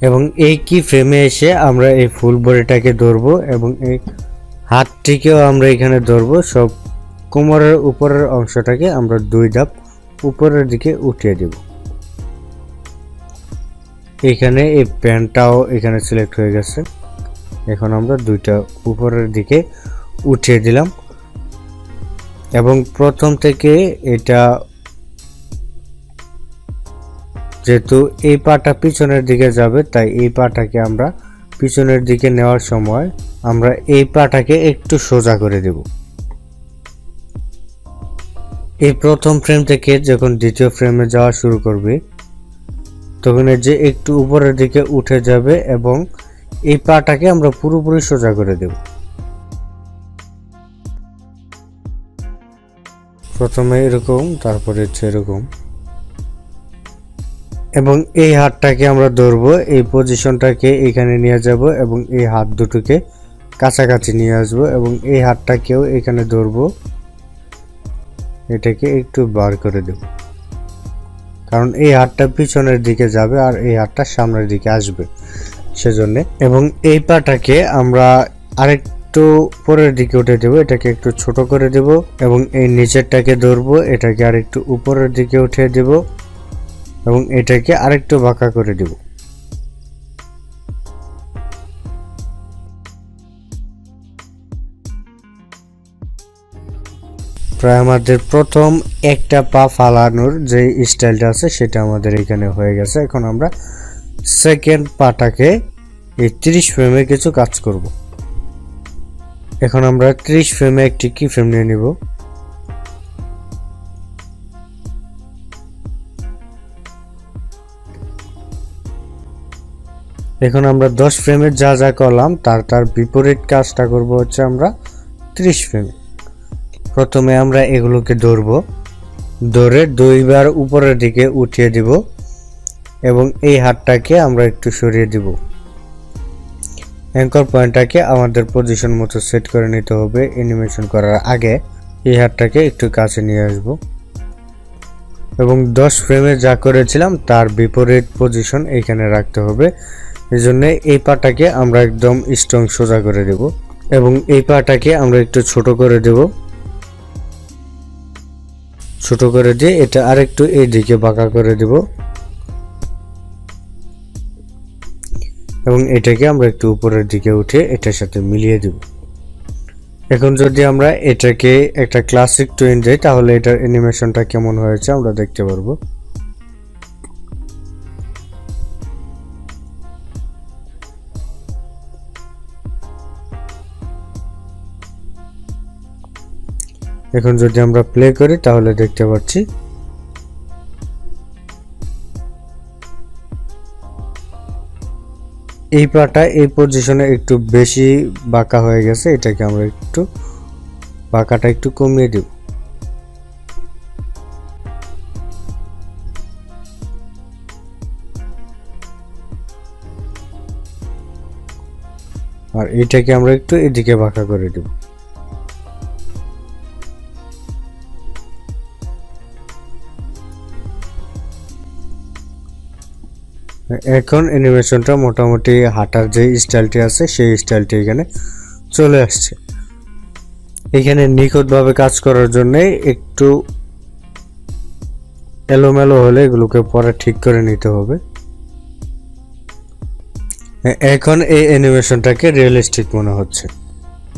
এবং এই কি ফ্রেমে এসে আমরা এই ফুল বডিটাকে ধরবো এবং এই হাতটিকেও আমরা এখানে ধরবো। সব কোমরের উপরের অংশটাকে আমরা দুই ধাপ উপরের দিকে উঠিয়ে দেব। এখানে এই প্যান্টটাও এখানে সিলেক্ট হয়ে গেছে। এখন আমরা দুইটা উপরের দিকে উঠিয়ে দিলাম। এবং প্রথম থেকে এটা যেহেতু এই পাটা পিছনের দিকে যাবে, তাই এই পাটাকে আমরা পিছনের দিকে নেওয়ার সময় আমরা এই পাটাকে একটু সোজা করে দেব। এই প্রথম ফ্রেম থেকে যখন দ্বিতীয় ফ্রেমে যাওয়া শুরু করবে, তখন যে একটু উপরের দিকে উঠে যাবে এবং এই পাটাকে আমরা পুরোপুরি সোজা করে দেব। প্রথমে এরকম, তারপরে হচ্ছে এরকম। এবং এই হাতটাকে আমরা ধরবো, এই পজিশনটাকে এখানে নিয়ে যাব এবং এই হাত দুটোকে কাছাকাছি নিয়ে আসব এবং এই হাতটাকেও এখানে ধরবো। এটাকে একটু বার করে দেব। কারণ এই হাতটা পিছনের দিকে যাবে আর এই হাতটা সামনের দিকে আসবে সেজন্য। এবং এই পাটাকে আমরা আরেকটু উপরের দিকে উঠে দেব, এটাকে একটু ছোট করে দেব এবং এই নিচেরটাকে ধরবো, এটাকে আরেকটু উপরের দিকে উঠিয়ে দেব। এবং এটাকে আরেকটু বাঁকা করে দেব। প্রায় আমাদের প্রথম একটা পা ফালানোর যে স্টাইলটা আছে, সেটা আমাদের এখানে হয়ে গেছে। এখন আমরা সেকেন্ড পাটাকে এই ত্রিশ ফ্রেমে কিছু কাজ করব। এখন আমরা ত্রিশ ফ্রেমে একটি কি ফ্রেম নিয়ে নিব। এখন আমরা দশ ফ্রেমের যা যা করলাম, তার তার বিপরীত কাজটা করব হচ্ছে আমরা ত্রিশ ফ্রেমে প্রথমে আমরা এগুলোকে ধরব, ধরে দুইবার উপরের দিকে উঠিয়ে দিব এবং এই হাতটাকে আমরা একটু সরিয়ে দিব। অ্যাঙ্কর পয়েন্টটাকে আমাদের পজিশন মতো সেট করে নিতে হবে অ্যানিমেশন করার আগে। এই হাতটাকে একটু কাছে নিয়ে আসব। এবং দশ ফ্রেমে যা করেছিলাম, তার বিপরীত পজিশন এখানে রাখতে হবে। এই জন্য এই পাটাকে আমরা একদম স্ট্রং সোজা করে দেব এবং এই পাটাকে আমরা একটু ছোট করে দেব। ছোট করে দিয়ে এটা আরেকটু এই দিকে বাঁকা করে দেব। এবং এটাকে আমরা একটু উপরের দিকে উঠে এটার সাথে মিলিয়ে দেব। এখন যদি আমরা এটাকে একটা ক্লাসিক টুইন দেই, তাহলে এটার অ্যানিমেশনটা কেমন হয়েছে আমরা দেখতে পারব। এখন যদি আমরা প্লে করি, তাহলে দেখতে পাচ্ছি। এই পাটা এই পজিশনে একটু বেশি বাঁকা হয়ে গেছে, এটাকে আমরা একটু বাঁকাটা একটু কমিয়ে দেব। আর এটাকে আমরা একটু এদিকে বাঁকা করে দেব। এখন অ্যানিমেশনটা মোটামুটি হাঁটার যে স্টাইলটি আছে, সেই স্টাইলটি এখানে চলে আসছে। এখানে নিখুঁতভাবে কাজ করার জন্য একটু এলোমেলো হলে এগুলোকে পরে ঠিক করে নিতে হবে। এখন এই অ্যানিমেশনটাকে রিয়েলিস্টিক মনে হচ্ছে।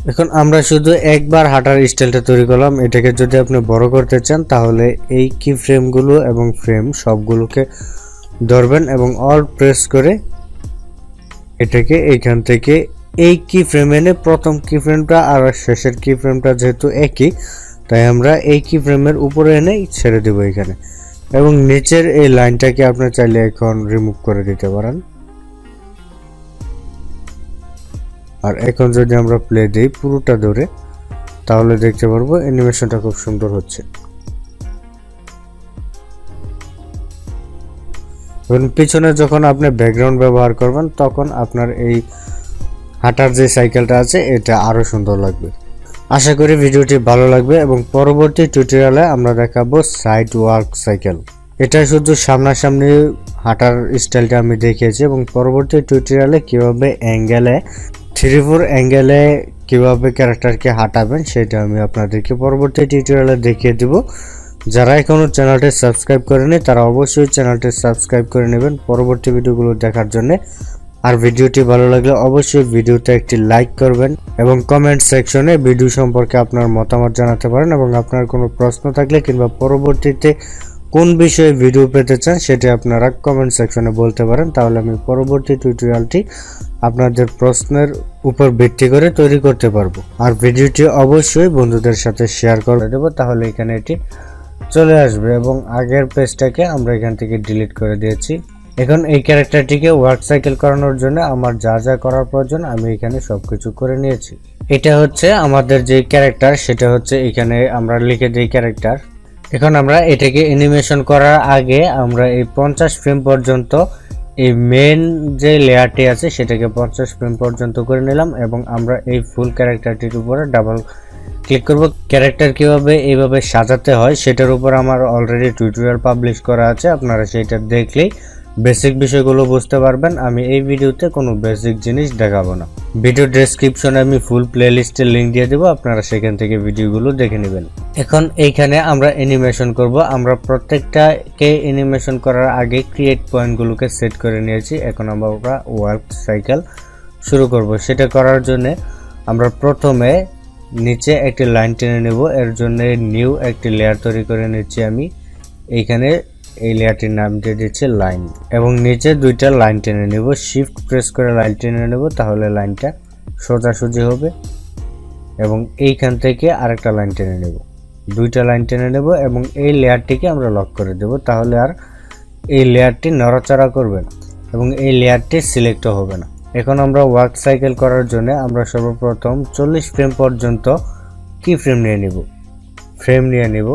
এখন আমরা শুধু একবার হাঁটার স্টাইলটা তৈরি করলাম। এটাকে যদি আপনি বড় করতে চান, তাহলে এই কি ফ্রেমগুলো এবং ফ্রেম সবগুলোকে ধরবেন এবং অল প্রেস করে এটাকে এইখান থেকে এই কি ফ্রেম এনে প্রথম কি ফ্রেমটা আর শেষের কি ফ্রেমটা যেহেতু একই, তাই আমরা এই কি ফ্রেমের উপরে এনে ছেড়ে দেবো এখানে। এবং নিচের এই লাইনটাকে আপনি চাইলে এখন রিমুভ করে দিতে পারেন। আর এখন যদি আমরা প্লে দিই পুরোটা ধরে, তাহলে দেখতে পারব অ্যানিমেশনটা খুব সুন্দর হচ্ছে। এবং পিছনে যখন আপনি ব্যাকগ্রাউন্ড ব্যবহার করবেন, তখন আপনার এই হাঁটার যে সাইকেলটা আছে, এটা আরও সুন্দর লাগবে। আশা করি ভিডিওটি ভালো লাগবে এবং পরবর্তী টিউটোরিয়ালে আমরা দেখাবো সাইড ওয়ার্ক সাইকেল এটা শুধু সামনাসামনি হাঁটার স্টাইলটা আমি দেখিয়েছি এবং পরবর্তী টিউটোরিয়ালে কীভাবে অ্যাঙ্গেলে থ্রি ফোর অ্যাঙ্গেলে কীভাবে ক্যারেক্টারকে হাঁটাবেন, সেটা আমি আপনাদেরকে পরবর্তী টিউটোরিয়ালে দেখিয়ে দিব। যারা এখনও চ্যানেলটি সাবস্ক্রাইব করেনি তারা অবশ্যই চ্যানেলটি সাবস্ক্রাইব করে নেবেন পরবর্তী ভিডিওগুলো দেখার জন্য। আর ভিডিওটি ভালো লাগলে অবশ্যই ভিডিওতে একটি লাইক করবেন এবং কমেন্ট সেকশনে ভিডিও সম্পর্কে আপনার মতামত জানাতে পারেন এবং আপনার কোনো প্রশ্ন থাকলে কিংবা পরবর্তীতে কোন বিষয়ে ভিডিও পেতে চান সেটি আপনারা কমেন্ট সেকশনে বলতে পারেন। তাহলে আমি পরবর্তী টিউটোরিয়ালটি আপনাদের প্রশ্নের উপর ভিত্তি করে তৈরি করতে পারব। আর ভিডিওটি অবশ্যই বন্ধুদের সাথে শেয়ার করে দেবো। তাহলে এখানে এটি চলে আসবে এবং আগের পেজটাকে আমরা এখান থেকে ডিলিট করে দিয়েছি। এখন এই ক্যারেক্টারটিকে ওয়ার্ক সাইকেল করানোর জন্য আমার যা যা করার প্রয়োজন আমি এখানে সবকিছু করে নিয়েছি। এটা হচ্ছে আমাদের যে ক্যারেক্টার সেটা হচ্ছে এখানে আমরা লিখে দিই ক্যারেক্টার এখন আমরা এটাকে অ্যানিমেশন করার আগে আমরা এই পঞ্চাশ ফ্রেম পর্যন্ত এই মেন যে লেয়ারটি আছে, সেটাকে পঞ্চাশ ফ্রেম পর্যন্ত করে নিলাম এবং আমরা এই ফুল ক্যারেক্টারটির উপরে ডাবল ক্লিক করব। ক্যারেক্টার কীভাবে এইভাবে সাজাতে হয় সেটার উপর আমার অলরেডি টিউটোরিয়াল পাবলিশ করা আছে, আপনারা সেটা দেখলেই বেসিক বিষয়গুলো বুঝতে পারবেন। আমি এই ভিডিওতে কোনো বেসিক জিনিস দেখাবো না। ভিডিও ডেসক্রিপশনে আমি ফুল প্লেলিস্টের লিঙ্ক দিয়ে দেবো, আপনারা সেখান থেকে ভিডিওগুলো দেখে নেবেন। এখন এইখানে আমরা অ্যানিমেশন করব। আমরা প্রত্যেকটাকে অ্যানিমেশন করার আগে ক্রিয়েট পয়েন্টগুলোকে সেট করে নিয়েছি। এখন আমরা ওয়ার্ক সাইকেল শুরু করব। সেটা করার জন্য আমরা প্রথমে নিচে একটি লাইন টেনে নেব। এর জন্য নিউ একটি লেয়ার তৈরি করে নিচ্ছি আমি। এইখানে এই লেয়ারটির নাম দিয়ে দিচ্ছে লাইন। এবং নিচে দুইটা লাইন টেনে নেব। শিফট প্রেস করে লাইন টেনে নেব, তাহলে লাইনটা সোজাসুজি হবে। এবং এইখান থেকে আরেকটা লাইন টেনে নেব। দুইটা লাইন টেনে নেব এবং এই লেয়ারটিকে আমরা লক করে দেব। তাহলে আর এই লেয়ারটি নড়াচড়া করবে না এবং এই লেয়ারটি সিলেক্টও হবে না। এখন আমরা ওয়ার্ক সাইকেল করার জন্য আমরা সর্বপ্রথম চল্লিশ ফ্রেম পর্যন্ত কি ফ্রেম নিয়ে নিব? ফ্রেম নিয়ে নিব।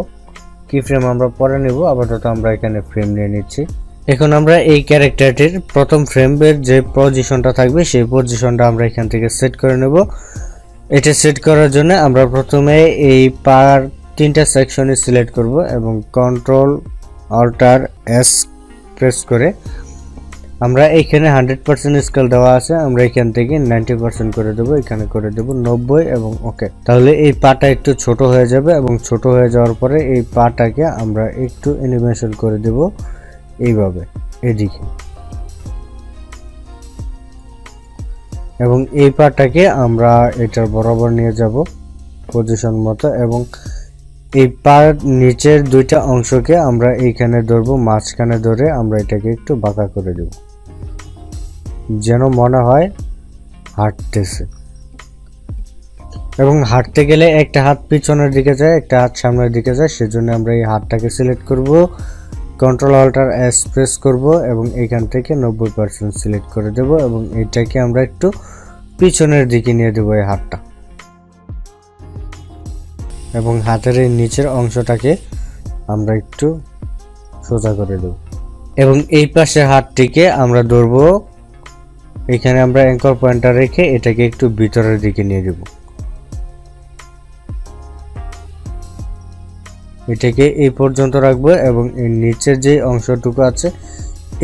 কি ফ্রেম আমরা পরে নেব? আপাতত আমরা এখানে ফ্রেম নিয়ে নিচ্ছি। এখন আমরা এই ক্যারেক্টারটির প্রথম ফ্রেমের যে পজিশনটা থাকবে, সেই পজিশনটা আমরা এখান থেকে সেট করে নেব। এটা সেট করার জন্য আমরা প্রথমে এই পার তিনটা সেকশনে সিলেক্ট করব এবং কন্ট্রোল অল্টার এস প্রেস করে আমরা এখানে হান্ড্রেড পার্সেন্ট স্কেল দেওয়া আছে, আমরা এখান থেকে নাইনটি পার্সেন্ট করে দেবো, এখানে করে দেবো নব্বই এবং ওকে। তাহলে এই পাটা একটু ছোট হয়ে যাবে এবং ছোট হয়ে যাওয়ার পরে এই পাটাকে আমরা একটু অ্যানিমেশন করে দেব এইভাবে, এদিকে। এবং এই পাটাকে আমরা এটার বরাবর নিয়ে যাব পজিশন মতো এবং এই পার নিচের দুইটা অংশকে আমরা এইখানে ধরবো, মাঝখানে ধরে আমরা এটাকে একটু বাঁকা করে দেব। যেন মনে হয় হাঁটতেছে। এবং হাঁটতে গেলে একটা হাত পিছনের দিকে যায়, একটা হাত সামনের দিকে যায়, সেজন্য আমরা এই হাতটাকে সিলেক্ট করব কন্ট্রোল অল্টার এস প্রেস করব এবং এখান থেকে নব্বই পার্সেন্ট সিলেক্ট করে দেব এবং এটাকে আমরা একটু পিছনের দিকে নিয়ে দেবো এই হাতটা। এবং হাতের এই নিচের অংশটাকে আমরা একটু সোজা করে দেব। এবং এই পাশে হাতটিকে আমরা ধরবো এখানে আমরা অ্যাঙ্কর পয়েন্টটা রেখে এটাকে একটু ভিতরের দিকে নিয়ে দেব এটাকে এই পর্যন্ত রাখব এবং এর নিচের যে অংশটুকু আছে,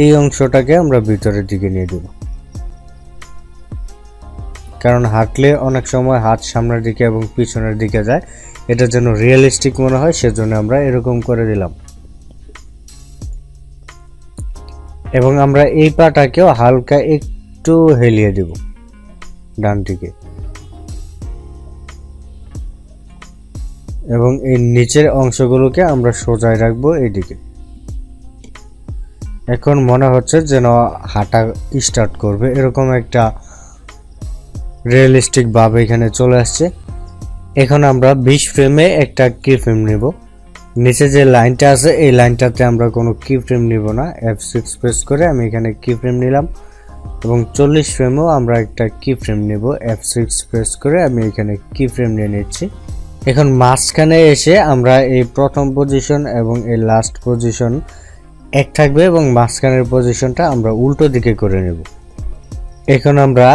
এই অংশটাকে আমরা ভিতরের দিকে নিয়ে দেব কারণ হাঁটলে অনেক সময় হাত সামনের দিকে এবং পিছনের দিকে যায়, এটা যেন রিয়েলিস্টিক মনে হয়, সেজন্য আমরা এরকম করে দিলাম। এবং আমরা এই পাটাকেও হালকা একটু হেলিয়ে দেব, ডান দিকে। এবং এই নিচের অংশগুলোকে আমরা সোজায় রাখব এইদিকে এখন মনে হচ্ছে যেন হাঁটা স্টার্ট করবে। এরকম একটা রিয়েলিস্টিক ভাব এখানে চলে আসছে। এখন আমরা বিশ ফ্রেমে একটা কি ফ্রেম নেব। নিচে যে লাইনটা আছে, এই লাইনটাতে আমরা কোনো কি ফ্রেম নিব না। এফ সিক্স প্রেস করে আমি এখানে কি ফ্রেম নিলাম। এবং চল্লিশ ফ্রেমেও আমরা একটা কি ফ্রেম নেব। এফ সিক্স প্রেস করে আমি এখানে কি ফ্রেম নিয়ে নিচ্ছি। এখন মাঝখানে এসে আমরা এই প্রথম পজিশন এবং এই লাস্ট পজিশন এক থাকবে এবং মাঝখানের পজিশনটা আমরা উল্টো দিকে করে নেব। এখন আমরা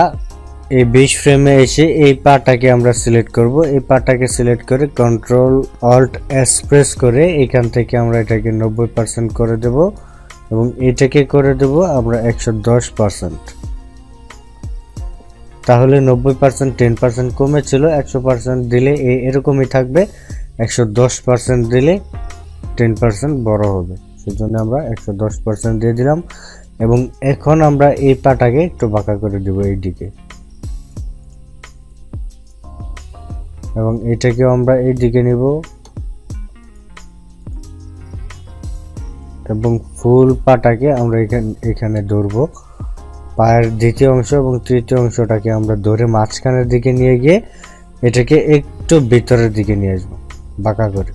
এই বিশ ফ্রেমে এসে এই পাটাকে আমরা সিলেক্ট করব। এই পাটাকে সিলেক্ট করে কন্ট্রোল অল্ট এক্সপ্রেস করে এখান থেকে আমরা এটাকে নব্বই পার্সেন্ট করে দেব। এবং এটাকে করে দেব আমরা একশো দশ পার্সেন্ট। তাহলে নব্বই পার্সেন্ট, টেন পার্সেন্ট কমেছিল, একশো পার্সেন্ট দিলে এরকমই থাকবে, একশো দশ পার্সেন্ট দিলে টেন পার্সেন্ট বড় হবে। সেজন্য আমরা একশো দশ পার্সেন্ট দিয়ে দিলাম এবং এখন আমরা এই পাটাকে একটু বাঁকা করে দেবো এই দিকে এবং এটাকেও আমরা এই দিকে নিব। এবং ফুল পাটাকে আমরা এখানে এখানে ধরবো। পায়ের দ্বিতীয় অংশ এবং তৃতীয় অংশটাকে আমরা ধরে মাঝখানের দিকে নিয়ে গিয়ে এটাকে একটু ভিতরের দিকে নিয়ে আসব, বাঁকা করে।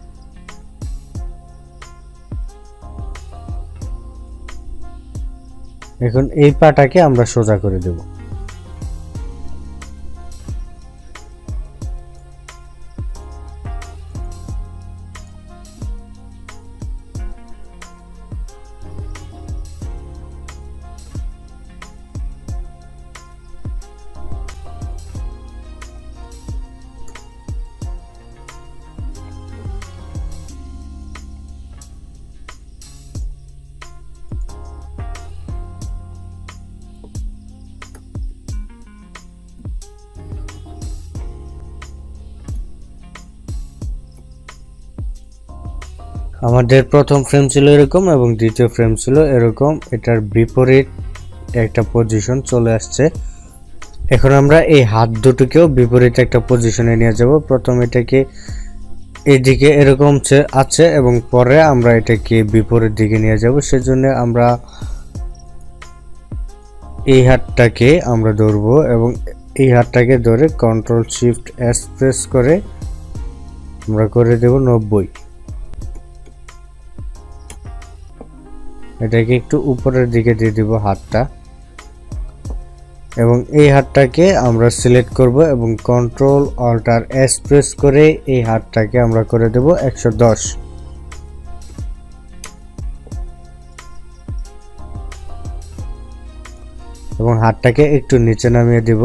এখন এই পাটাকে আমরা সোজা করে দেব। আমাদের প্রথম ফ্রেম ছিল এরকম এবং দ্বিতীয় ফ্রেম ছিল এরকম। এটার বিপরীত একটা পজিশন চলে আসছে। এখন আমরা এই হাত দুটোকেও বিপরীত একটা পজিশনে নিয়ে যাব। প্রথম এটাকে এদিকে এরকম আছে এবং পরে আমরা এটাকে বিপরীত দিকে নিয়ে যাব। সেজন্য আমরা এই হাতটাকে আমরা ধরবো এবং এই হাতটাকে ধরে কন্ট্রোল শিফট এস প্রেস করে আমরা করে দেব নব্বই। এটাকে একটু উপরের দিকে দিয়ে দিব হাতটা। এবং এই হাতটাকে আমরা সিলেক্ট করব এবং কন্ট্রোল অল্টার এস প্রেস করে এই হাতটাকে আমরা করে দেব একশো দশ। এবং হাতটাকে একটু নিচে নামিয়ে দিব।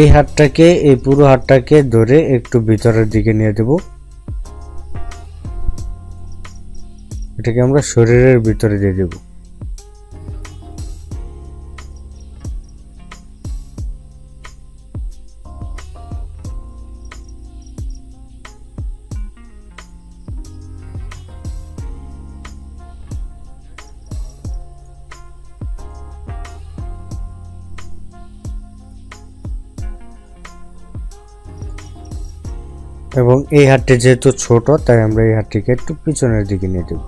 এই হাতটাকে, এই পুরো হাতটাকে ধরে একটু ভিতরের দিকে নিয়ে দেব। এটাকে আমরা শরীরের ভিতরে দিয়ে দেব। এবং এই হাতটি যেহেতু ছোট, তাই আমরা এই হাতটিকে একটু পিছনের দিকে নিয়ে দেব।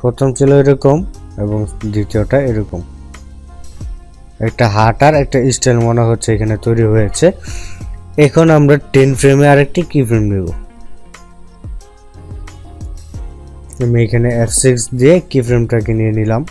প্রথম ছিল এরকম এবং দ্বিতীয়টা এরকম। একটা হাট আর একটা স্টাইল মনে হচ্ছে এখানে তৈরি হয়েছে। এখন আমরা টেন ফ্রেমে আরেকটি কি ফ্রেম নেব? আমি এখানে এফ সিক্স দিয়ে কি ফ্রেমটাকে নিয়ে নিলাম।